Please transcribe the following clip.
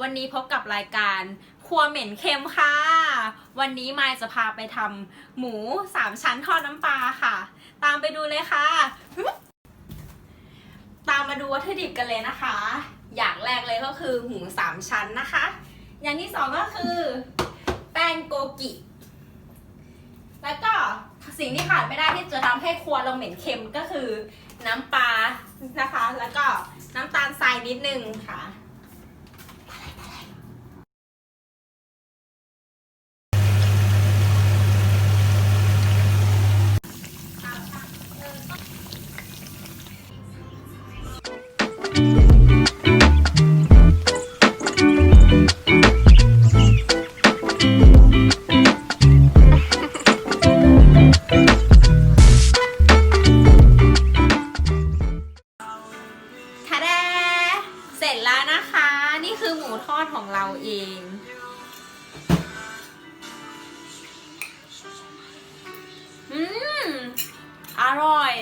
วันนี้พบกับรายการครัวเหม็นเค็มค่ะ วันนี้มายจะพาไปทำหมูสามชั้นทอดน้ำปลาค่ะ ตามไปดูเลยค่ะ ตามมาดูวัตถุดิบกันเลยนะคะ อย่างแรกเลยก็คือหมูสามชั้นนะคะ อย่างที่สองก็คือ แป้งโกกิ แล้วก็สิ่งที่ขาดไม่ได้ที่จะทำให้ครัวเราเหม็นเค็มก็คือน้ำปลานะคะ แล้วก็น้ำตาลทรายนิดนึงค่ะ ร็จแล้วนะคะ นี่คือหมูทอดของเราเอง อืม อร่อย